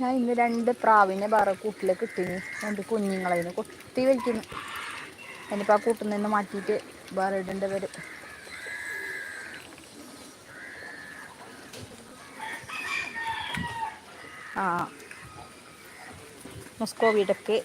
ഞാൻ ഇന്ന് രണ്ട് പ്രാവിനെ വേറെ കൂട്ടിൽ കിട്ടിനി. രണ്ട് കുഞ്ഞുങ്ങളതിന് കൊത്തി വലിക്കുന്നു. അതിനിപ്പോൾ ആ കൂട്ടിൽ നിന്ന് മാറ്റിയിട്ട് വേറെ ഇടേണ്ടി വരും. ആ. മൊസ്കോവിടക്ക്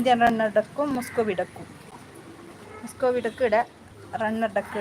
ഇന്ത്യൻ റണ്ണർ ഡക്കും മുസ്കോവി ഡക്കും. മുസ്കോവി ഡക്ക് ഇവിടെ റണ്ണർ ഡക്ക്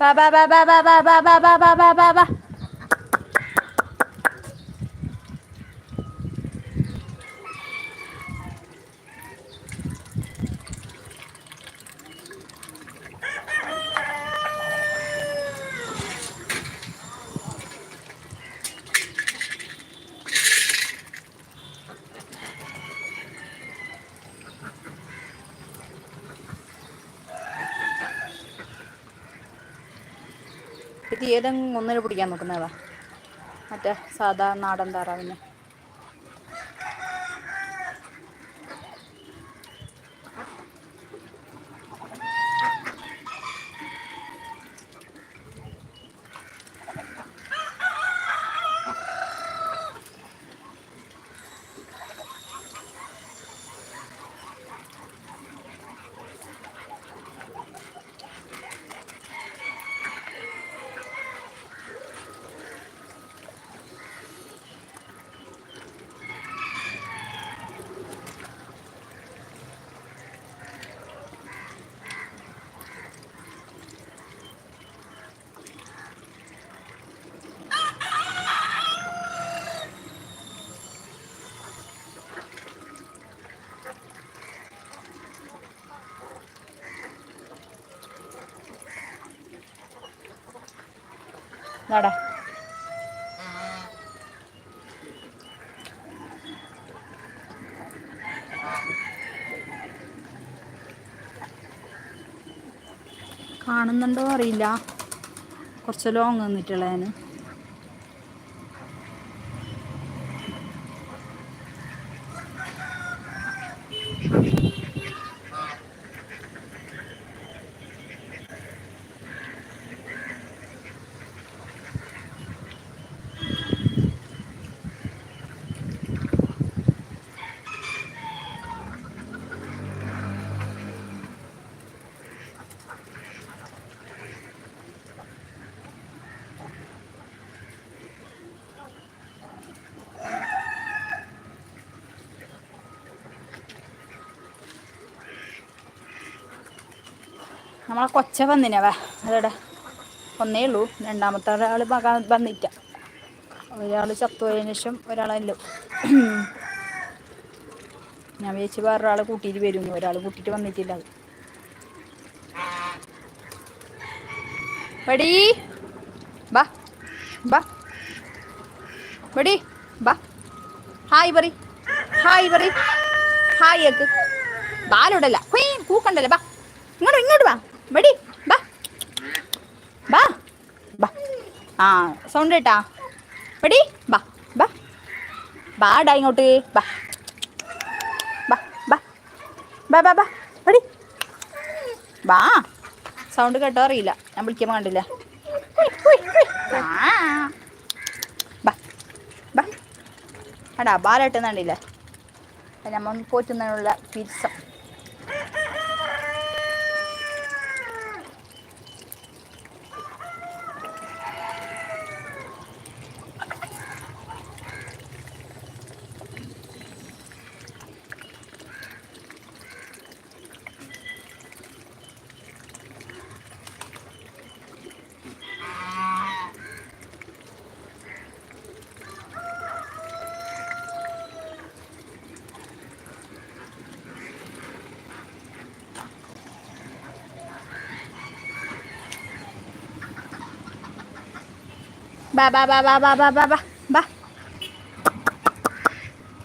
ബാ ബാ ബാ ബാ ബാ ബാ ബാ ബാ ബാ ബാ ബാ ഇത് ഏതെങ്കിലും ഒന്നിനെ പിടിക്കാൻ നോക്കുന്നതാ. മറ്റേ സാധാ നാടൻ താറാവിനെ. നട കാണുന്നുണ്ടോ അറിയില്ല. കുറച്ച് ലോങ് നിന്നിട്ടുള്ളതിന് നമ്മളെ കൊച്ച വന്നിനവേ അതെടെ ഒന്നേ ഉള്ളൂ. രണ്ടാമത്തെ ഒരാൾ വന്നിട്ട ഒരാൾ ചത്തുപോയതിനു ശേഷം ഒരാളല്ലോ ഞാൻ വിചാരിച്ച് വേറൊരാളെ കൂട്ടിയിട്ട് വരുന്നു ഒരാൾ കൂട്ടിയിട്ട് വന്നിട്ടില്ല അത്. ബടി ബാ ബാ. ബടി ബാ. ഹായ് പറി ഹായ് പറി ഹായ് ഏക്ക് ബാലോടല്ല. ഹുയ് കൂക്കണ്ടല്ലേ? ബാ. ഇങ്ങോട്ട് ഇങ്ങോട്ട് വാ. ബടി ആ സൗണ്ട് കേട്ടാ. ബടി ബാ. ബാ. ബാടാ ഇങ്ങോട്ട്. ബാ. ബാ ബാ. ബാ ബാ ബാ. സൗണ്ട് കേട്ടോ അറിയില്ല. ഞാൻ വിളിക്കുമ്പോൾ കണ്ടില്ല. എടാ ബാലാട്ടുന്നുണ്ടില്ലേ നമ്മൾ പോറ്റുന്നതിനുള്ള പിരിസം 八八八八八八八八八，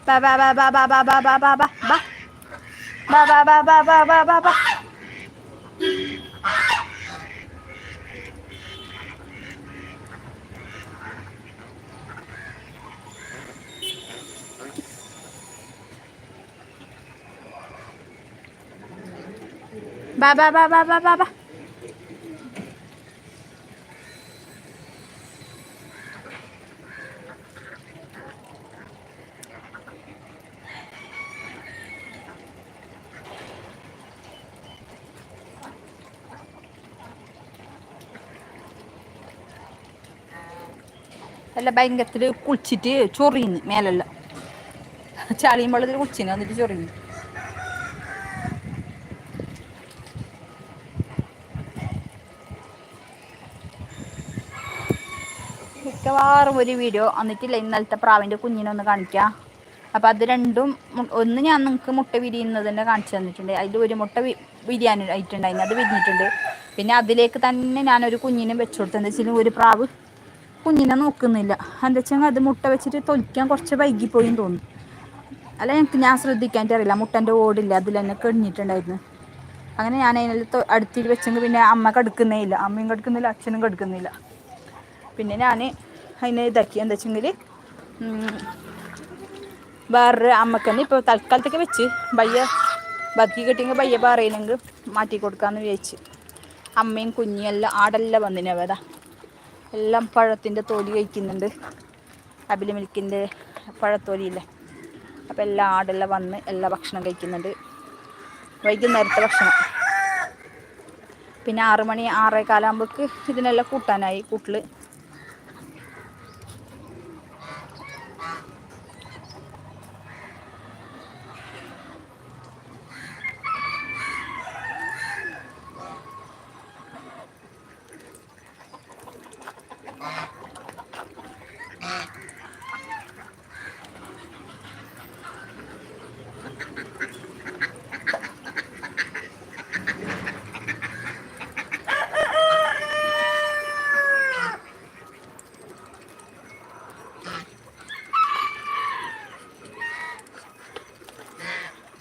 八八八八八八八八八八八八八八八八八八。八八八八八八八。അല്ല ഭയങ്കരത്തിൽ കുളിച്ചിട്ട് ചൊറിയുന്നു മേലെല്ലാം. ചളിയും വെള്ളത്തിൽ കുളിച്ചിന് എന്നിട്ട് ചൊറിയുന്നു. മിക്കവാറും ഒരു വീഡിയോ എന്നിട്ടില്ല ഇന്നലത്തെ പ്രാവിന്റെ കുഞ്ഞിനെ ഒന്ന് കാണിക്കാം. അപ്പോൾ അത് രണ്ടും ഒന്ന് ഞാൻ നിങ്ങൾക്ക് മുട്ട വിരിയുന്നതിന്റെ കാണിച്ചു തന്നിട്ടുണ്ട്. അതിൽ ഒരു മുട്ട വിരിയാനായിട്ടുണ്ടായിരുന്നു അത് വിരിഞ്ഞിട്ടുണ്ട്. പിന്നെ അതിലേക്ക് തന്നെ ഞാനൊരു കുഞ്ഞിനും വെച്ചു കൊടുത്തു എന്താ വെച്ചാൽ ഒരു പ്രാവ് കുഞ്ഞിനെ നോക്കുന്നില്ല. എന്താ വെച്ചാൽ അത് മുട്ട വെച്ചിട്ട് തൊലിക്കാൻ കുറച്ച് വൈകിപ്പോയി എന്ന് തോന്നുന്നു. അല്ല എനിക്ക് ഞാൻ ശ്രദ്ധിക്കാൻ അറിയില്ല. മുട്ടന്റെ ഓടില്ല അതിൽ തന്നെ കഴിഞ്ഞിട്ടുണ്ടായിരുന്നു അങ്ങനെ ഞാൻ അതിൽ അടുത്തിൽ വെച്ചെങ്കിൽ പിന്നെ അമ്മ കടുക്കുന്നേ ഇല്ല അമ്മയും കടുക്കുന്നില്ല അച്ഛനും കടുക്കുന്നില്ല. പിന്നെ ഞാൻ അതിനെ ഇതാക്കി. എന്താ വെച്ചെങ്കിൽ വേറൊരു അമ്മയ്ക്ക് തന്നെ ഇപ്പോൾ തൽക്കാലത്തേക്ക് വെച്ച് ബയ്യ ബാക്കി കിട്ടിയെങ്കിൽ ബയ്യ പറയുന്നെങ്കിൽ മാറ്റി കൊടുക്കാമെന്ന് വിചാരിച്ച്. അമ്മയും കുഞ്ഞിയെല്ലാം ആടെല്ലാം ആടെല്ലാം വന്നിനവതാ എല്ലാം പഴത്തിന്റെ തൊലി കഴിക്കുന്നുണ്ട്. അബിലി മിൽക്കിന്റെ പഴത്തൊലിയില്ലേ. അപ്പോൾ എല്ലാ ആടെല്ലാം വന്ന് എല്ലാ ഭക്ഷണം കഴിക്കുന്നുണ്ട്. വൈകുന്നേരത്തെ ഭക്ഷണം. പിന്നെ ആറ് മണി ആറേ കാലാകുമ്പോൾക്ക് ഇതിനെല്ലാം കൂട്ടാനായി. കൂട്ടിൽ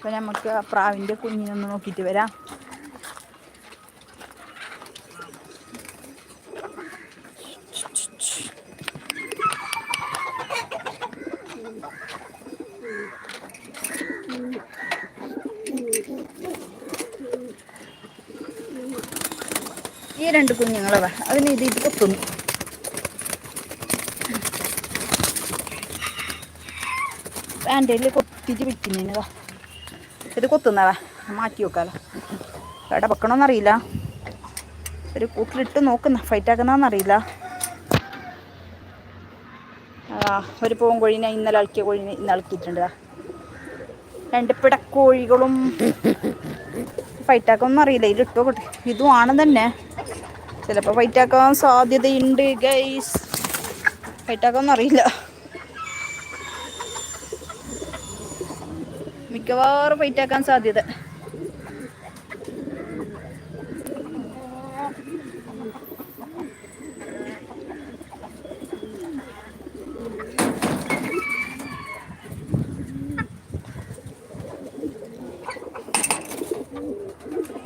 അപ്പോൾ നമുക്ക് ആ പ്രാവിന്റെ കുഞ്ഞിനൊന്ന് നോക്കിയിട്ട് വരാം. ഈ രണ്ട് കുഞ്ഞുങ്ങളെ അതിന് ഇത് ഇത് കൊത്തുന്നു പാന്റേൽ കൊത്തിട്ട് വിൽക്കുന്നതിന് ഇത് കൊത്തുന്നതാ മാറ്റി വെക്കാലോ. എവിടെ വെക്കണമെന്നറിയില്ല ഒരു കൂട്ടിലിട്ട് നോക്കുന്ന. ഫൈറ്റ് ആക്കുന്നതെന്നറിയില്ല ആ ഒരു പൂവൻ കോഴീനെ ഇന്നലെ അളക്കിയ കോഴീനെ ഇന്ന് അളക്കിയിട്ടുണ്ട് രണ്ട് പിടക്കോഴികളും ഫൈറ്റാക്കൊന്നും അറിയില്ല ഇതിലിട്ടോ കൊട്ടെ ഇതും ആണ് തന്നെ. ചിലപ്പോൾ ഫൈറ്റാക്കാൻ സാധ്യതയുണ്ട് ഗൈസ് ഫൈറ്റാക്കൊന്നും അറിയില്ല മിക്കവാറും ഫൈറ്റാക്കാൻ സാധ്യത.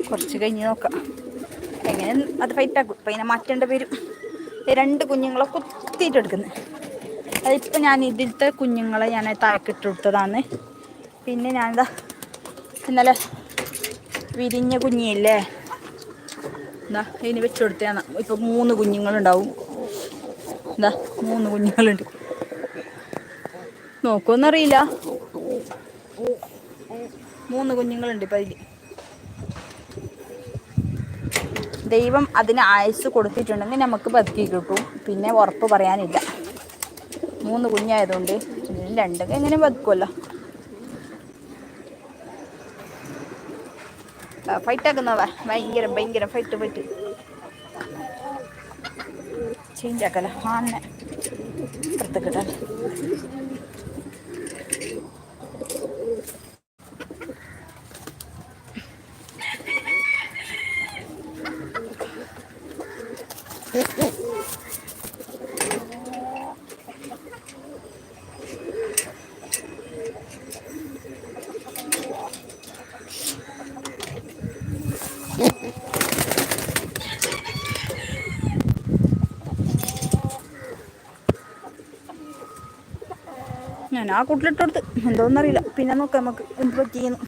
കുറച്ച് കഴിഞ്ഞ് നോക്കാം. എങ്ങനെ അത് ഫൈറ്റാക്കും ഇപ്പം ഇതിനെ മാറ്റേണ്ട വരും. രണ്ട് കുഞ്ഞുങ്ങളെ കുത്തിയിട്ടെടുക്കുന്നത് അതിപ്പോൾ ഞാൻ ഇതിലത്തെ കുഞ്ഞുങ്ങളെ ഞാൻ താഴെക്കിട്ട് കൊടുത്തതാണ്. പിന്നെ ഞാനിതാ ഇന്നലെ വിരിഞ്ഞ കുഞ്ഞില്ലേ? എന്താ ഇതിന് വെച്ച് കൊടുത്തതാണ് ഇപ്പൊ മൂന്ന് കുഞ്ഞുങ്ങളുണ്ടാവും. എന്താ മൂന്ന് കുഞ്ഞുങ്ങളുണ്ട്. നോക്കുമെന്നറിയില്ല മൂന്ന് കുഞ്ഞുങ്ങളുണ്ട് ഇപ്പം അതിൽ ദൈവം അതിന് ആയുസ് കൊടുത്തിട്ടുണ്ടെങ്കിൽ നമുക്ക് ബതുക്കി കിട്ടും. പിന്നെ ഉറപ്പ് പറയാനില്ല. മൂന്ന് കുഞ്ഞായതുകൊണ്ട് രണ്ടൊക്കെ എങ്ങനെ ബതുക്കുമല്ലോ ഫൈറ്റ് ആക്കുന്നവ ഭയങ്കര ഭയങ്കര ഫൈറ്റ് ഫൈറ്റ് ചേഞ്ച് ആക്കല ആന്നെ പുറത്തേക്കിട്ടാൽ ഞാൻ ആ കുട്ടിലിട്ടടുത്ത് എന്തോന്നറിയില്ല. പിന്നെ നോക്കാം നമുക്ക് എന്ത് പറ്റിയെന്ന്.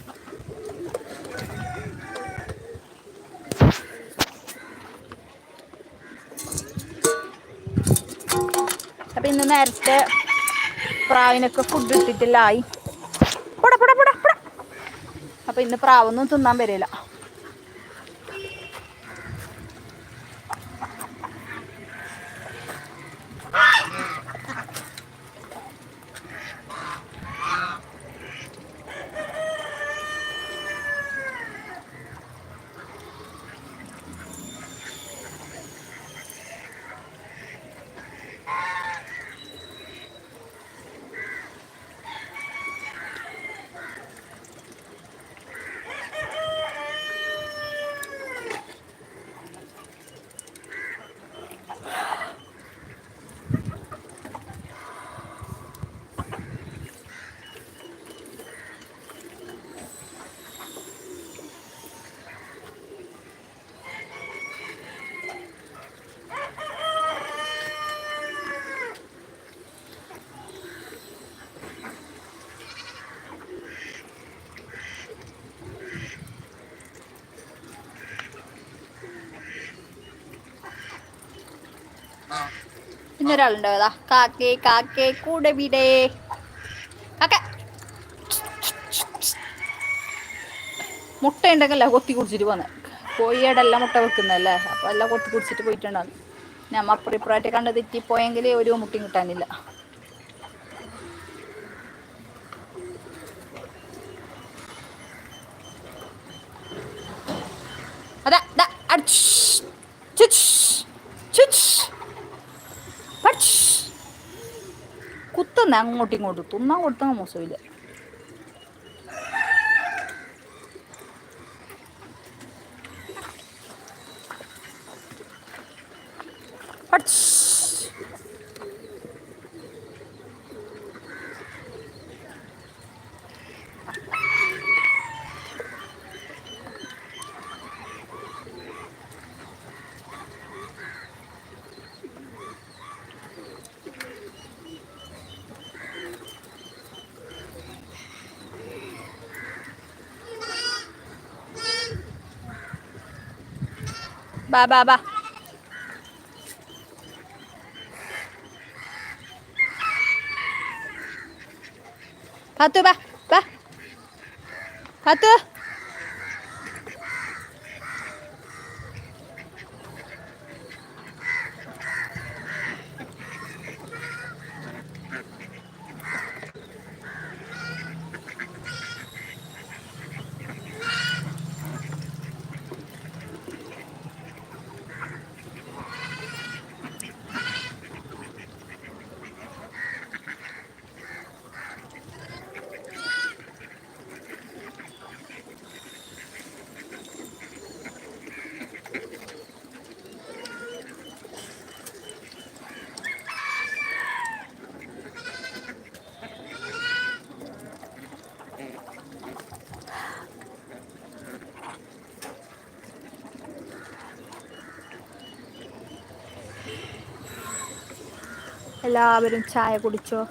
അപ്പൊ ഇന്ന് നേരത്തെ പ്രാവിനൊക്കെ ഫുഡ് ഇട്ടിട്ടില്ലായി അപ്പൊ ഇന്ന് പ്രാവൊന്നും തിന്നാൻ വരില്ല. പിന്നെ ഒരാളുണ്ടാവതാ കാക്കേ കാക്കേ കൂടെ വിടേ. കാക്ക. മുട്ട ഉണ്ടെങ്കിലേ കൊത്തി കുടിച്ചിട്ട് പോന്നെ. കോഴിയുടെ മുട്ട വെക്കുന്നല്ലേ അപ്പോൾ എല്ലാം കൊത്തി കുടിച്ചിട്ട് പോയിട്ടുണ്ടാകും ഞമ്മ അപ്പുറം ഇപ്പുറമായിട്ട് കണ്ട് തെറ്റിപ്പോയെങ്കിൽ ഒരു മുട്ടയും കിട്ടാനില്ല. അതാ അടിച്ച്, ചുച്ച് ചിച്ച്, കുത്തുന്ന അങ്ങോട്ടും ഇങ്ങോട്ടും തിന്നാൻ കൊടുത്താൽ മോശമില്ല 爸爸爸。爬对吧？来，爬对。എല്ലാവരും ചായ കുടിച്ചോ?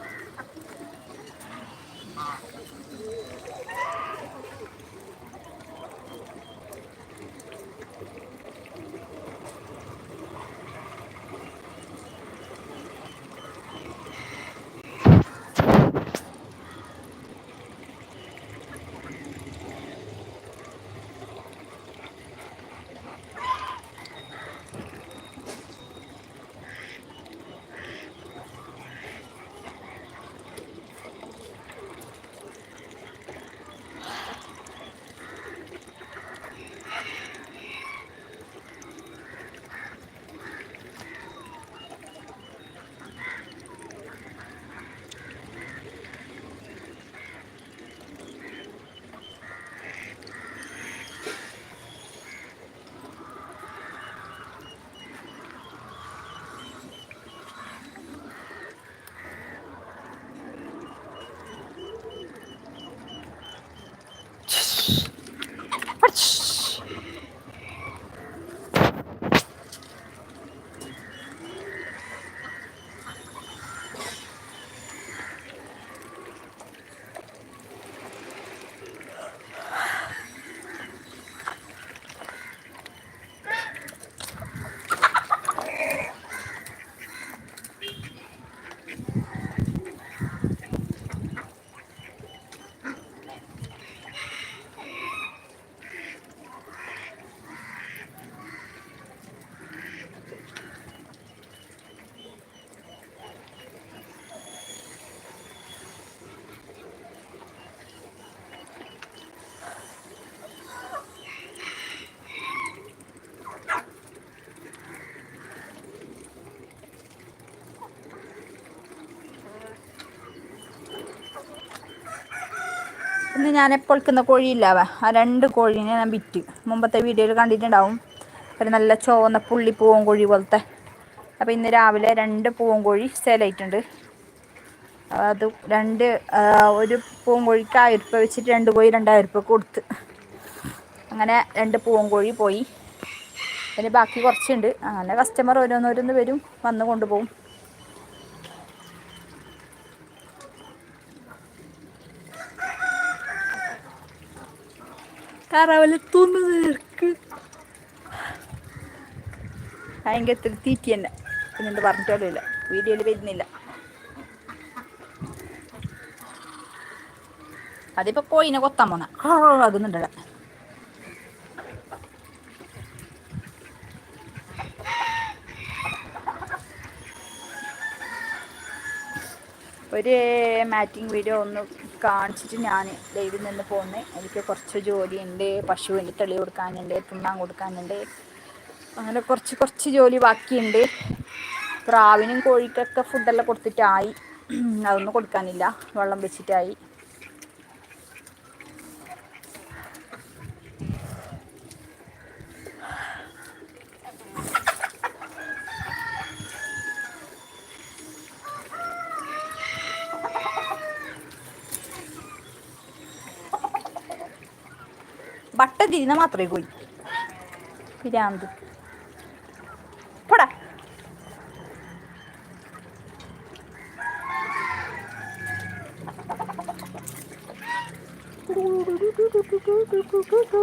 ഇന്ന് ഞാൻ എപ്പോൾക്കുന്ന കോഴിയില്ലാവ ആ രണ്ട് കോഴീനെ ഞാൻ വിറ്റ്. മുമ്പത്തെ വീഡിയോയിൽ കണ്ടിട്ടുണ്ടാവും. ഒരു നല്ല ചുവന്ന പുള്ളി പൂവൻ കോഴി പോലത്തെ. അപ്പോൾ ഇന്ന് രാവിലെ രണ്ട് പൂവൻ കോഴി സെയിലായിട്ടുണ്ട് അത് രണ്ട് ഒരു പൂവൻ കോഴിക്ക് ആയിരം രൂപ വെച്ചിട്ട് രണ്ട് കോഴി രണ്ടായിരം രൂപ കൊടുത്ത്. അങ്ങനെ രണ്ട് പൂവൻ കോഴി പോയി. അതിന് ബാക്കി കുറച്ചുണ്ട്. അങ്ങനെ കസ്റ്റമർ ഓരോന്നോരോന്ന് വരും വന്ന് കൊണ്ടുപോകും. താറാവലെത്തുന്നത് നിനക്ക് ഭയങ്കര തീറ്റി തന്നെ. പിന്നെന്ത് പറഞ്ഞിട്ടോലും ഇല്ല വീഡിയോയിൽ വരുന്നില്ല. അതിപ്പോ കോയിനെ കൊത്താൻ പോന്ന. ആകുന്നുണ്ടല്ല ഒരു മാറ്റിംഗ് വീഡിയോ ഒന്ന് കാണിച്ചിട്ട് ഞാൻ ലൈവിൽ നിന്ന് പോകുന്നത് എനിക്ക് കുറച്ച് ജോലി ജോലിയുണ്ട് പശുവിന് തെളി കൊടുക്കാനുണ്ട് തിന്നാൻ കൊടുക്കാനുണ്ട്. അങ്ങനെ കുറച്ച് കുറച്ച് ജോലി ബാക്കിയുണ്ട്. പ്രാവിനും കോഴിക്കൊക്കെ ഫുഡെല്ലാം കൊടുത്തിട്ടായി. അതൊന്നും കൊടുക്കാനില്ല. വെള്ളം വെച്ചിട്ടായി. വട്ടം തിരിയുന്ന മാത്രമേ പോയി. പിരാന്ത്. പോടാ. Do do do do do do do do do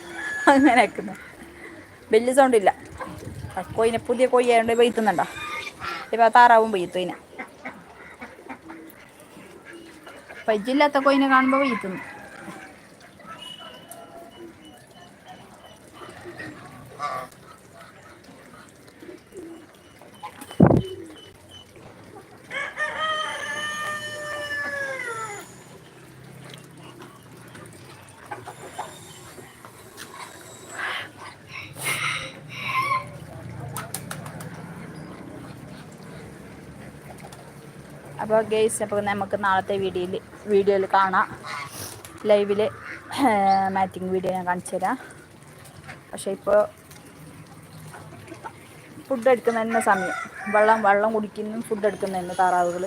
അങ്ങനെ ആക്കുന്നു വലിയ സൗണ്ട് ഇല്ല. കോയിനെ പുതിയ കോഴി ആയതുകൊണ്ട് പെയ്ത്തുന്നുണ്ടോ ഇപ്പം താറാവും പെയ്ത്തു ഇതിനെ പജ്ജില്ലാത്ത കോയിനെ കാണുമ്പോൾ പെയ്ത്തുന്നു അപ്പോൾ ഗെയ്സ് അപ്പോൾ നമുക്ക് നാളത്തെ വീഡിയോയിൽ വീഡിയോയിൽ കാണാം. ലൈവിൽ മാറ്റിങ് വീഡിയോ ഞാൻ കാണിച്ചു തരാം. പക്ഷേ ഇപ്പോൾ ഫുഡ് എടുക്കുന്നതിന് സമയം. വെള്ളം വെള്ളം കുടിക്കുന്നു ഫുഡ് എടുക്കുന്നതിന് താറാവുകൾ